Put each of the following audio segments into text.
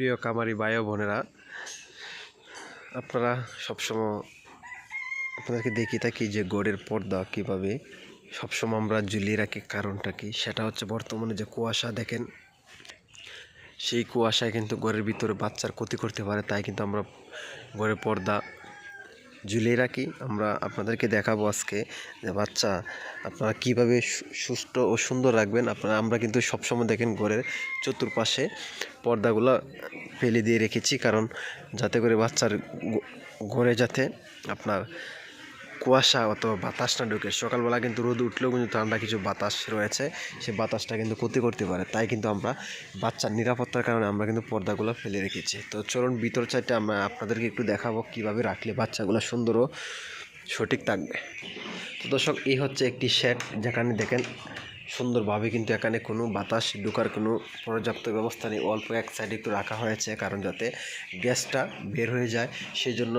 প্রিয় কামারি ভাই বোনেরা, আপনারা সবসময় আপনাদেরকে দেখি থাকি যে গোড়ের পর্দা কীভাবে সবসময় আমরা ঝুলিয়ে রাখি। কারণটা কি? সেটা হচ্ছে বর্তমানে যে কুয়াশা দেখেন, সেই কুয়াশায় কিন্তু ঘরের ভিতরে বাচ্চার ক্ষতি করতে পারে, তাই কিন্তু আমরা ঘরের পর্দা ঝুলিয়ে রাখি। আমরা আপনাদেরকে দেখাবো আজকে যে বাচ্চা আপনারা কীভাবে সুস্থ ও সুন্দর রাখবেন। আপনারা, আমরা কিন্তু সবসময় দেখেন ঘরের চতুর্পাশে পর্দাগুলো ফেলে দিয়ে রেখেছি। কারণ যাতে করে বাচ্চার ঘরে যাতে আপনার কুয়াশা অথবা বাতাস না ঢুকে, সকালবেলা কিন্তু রোদ উঠলেও কিন্তু ঠান্ডা কিছু বাতাস রয়েছে সেই বাতাসটা কিন্তু ক্ষতি করতে পারে। তাই কিন্তু আমরা বাচ্চার নিরাপত্তার কারণে আমরা কিন্তু পর্দাগুলো ফেলে রেখেছি। তো চলুন ভিতর চাইতে আমরা আপনাদেরকে একটু দেখাবো কীভাবে রাখলে বাচ্চাগুলো সুন্দর ও সঠিক থাকবে। তো দর্শক, এই হচ্ছে একটি শেড যেখানে দেখেন সুন্দরভাবে কিন্তু এখানে কোনো বাতাস ঢোকার কোনো পর্যাপ্ত ব্যবস্থা নেই। অল্প এক সাইডে একটু রাখা হয়েছে, কারণ যাতে গ্যাসটা বের হয়ে যায় সেই জন্য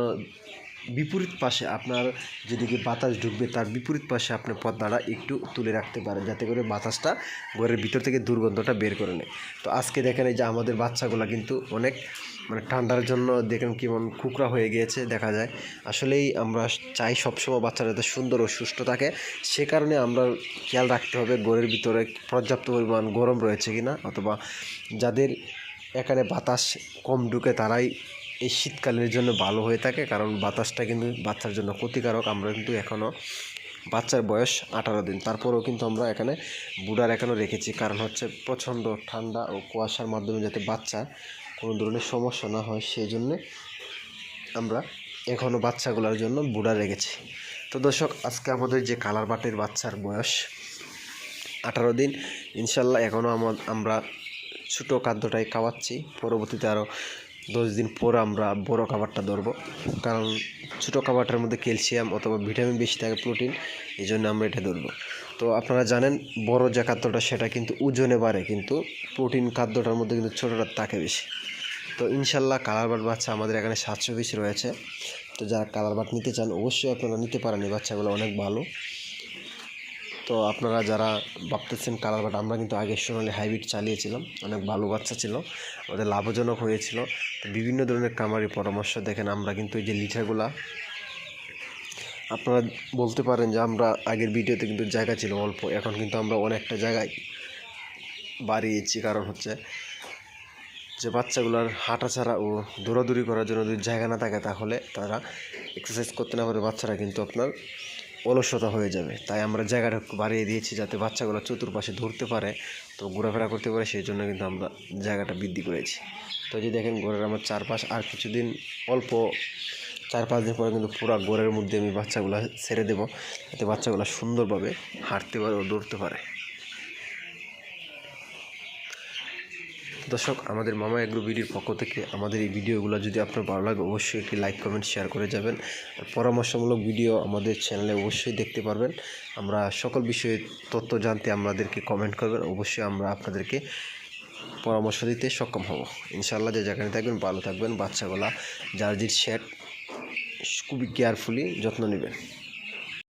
বিপরীত পাশে আপনার যেদিকে বাতাস ঢুকবে, তার বিপরীত পাশে আপনি পর্দাটা একটু তুলে রাখতে পারেন, যাতে করে বাতাসটা ঘরের ভিতর থেকে দুর্গন্ধটা বের করে নেয়। তো আজকে দেখেন এই যে আমাদের বাচ্চাগুলো কিন্তু অনেক মানে ঠান্ডার জন্য দেখেন কেমন কুকরা হয়ে গিয়েছে, দেখা যায়। আসলেই আমরা চাই সবসময় বাচ্চারা যাতে সুন্দর ও সুস্থ থাকে। সে কারণে আমরা খেয়াল রাখতে হবে ঘরের ভিতরে পর্যাপ্ত পরিমাণ গরম রয়েছে কিনা, অথবা যাদের এখানে বাতাস কম ঢুকে তারাই এই শীতকালের জন্য ভালো হয়ে থাকে, কারণ বাতাসটা কিন্তু বাচ্চার জন্য ক্ষতিকারক। আমরা কিন্তু এখনও বাচ্চার বয়স আঠারো দিন। তারপরেও কিন্তু আমরা এখানে বুড়ার এখনও রেখেছি, কারণ হচ্ছে প্রচণ্ড ঠান্ডা ও কুয়াশার মাধ্যমে যাতে বাচ্চা কোনো ধরনের সমস্যা না হয়, সেই জন্যে আমরা এখনও বাচ্চাগুলোর জন্য বুড়া রেখেছি। তো দর্শক, আজকে আমাদের যে কালার বাটের বাচ্চার বয়স আঠারো দিন, ইনশাল্লাহ এখনও আমরা ছোটো খাদ্যটাই খাওয়াচ্ছি। পরবর্তীতে আরও দশ দিন পর আমরা বড় খাবারটা ধরবো। কারণ ছোটো খাবারটার মধ্যে ক্যালসিয়াম অথবা ভিটামিন বেশি থাকে প্রোটিন, এই জন্য আমরা এটা ধরবো। তো আপনারা জানেন, বড় যে খাদ্যটা সেটা কিন্তু ওজনে বাড়ে, কিন্তু প্রোটিন খাদ্যটার মধ্যে কিন্তু ছোটোটা থাকে বেশি। তো ইনশাল্লাহ কালার বাট বাচ্চা আমাদের এখানে সাতশো পিস রয়েছে। তো যারা কালার বাট নিতে চান, অবশ্যই আপনারা নিতে পারেন, এই বাচ্চাগুলো অনেক ভালো। তো আপনারা যারা ভাবতেছেন কালার বাট আমরা কিন্তু আগে সোনালি হাইব্রিড চালিয়েছিলাম, অনেক ভালো বাচ্চা ছিল, ওদের লাভজনক হয়েছিল। তো বিভিন্ন ধরনের কামারি পরামর্শ দেখেন, আমরা কিন্তু এই যে লিটারগুলা আপনারা বলতে পারেন যে আমরা আগের ভিডিওতে কিন্তু জায়গা ছিল অল্প, এখন কিন্তু আমরা অনেকটা জায়গায় বাড়িয়েছি। কারণ হচ্ছে যে বাচ্চাগুলোর হাঁটা ছাড়া ও দৌড়াদৌড়ি করার জন্য যদি জায়গা না থাকে, তাহলে তারা এক্সারসাইজ করতে না পারে। বাচ্চারা কিন্তু আপনার অলসতা হয়ে যাবে। তাই আমরা জায়গাটা বাড়িয়ে দিয়েছি যাতে বাচ্চাগুলো চতুর্পাশে ধরতে পারে। তো ঘোরাফেরা করতে পারে, সেই জন্য কিন্তু আমরা জায়গাটা বৃদ্ধি করেছি। তো যদি দেখেন ঘোরের আমার চারপাশ, আর কিছুদিন অল্প চার পাঁচ দিন পরে কিন্তু পুরো ঘোরের মধ্যে আমি বাচ্চাগুলো ছেড়ে দেবো। যাতে বাচ্চাগুলো সুন্দরভাবে হাঁটতে পারে ও দৌড়তে পারে। দর্শক, আমাদের মামা এগ্রো ভিডিওর পক্ষ থেকে আমাদের এই ভিডিওগুলো যদি আপনার ভালো লাগে, অবশ্যই একটি লাইক, কমেন্ট, শেয়ার করে যাবেন। আর পরামর্শমূলক ভিডিও আমাদের চ্যানেলে অবশ্যই দেখতে পারবেন। আমরা সকল বিষয়ে তথ্য জানতে আমাদেরকে কমেন্ট করবেন। অবশ্যই আমরা আপনাদেরকে পরামর্শ দিতে সক্ষম হব। ইনশাল্লাহ যে যেখানে থাকবেন, ভালো থাকবেন। বাচ্চাগুলা জার্জির শেড খুবই কেয়ারফুলি যত্ন নেবেন।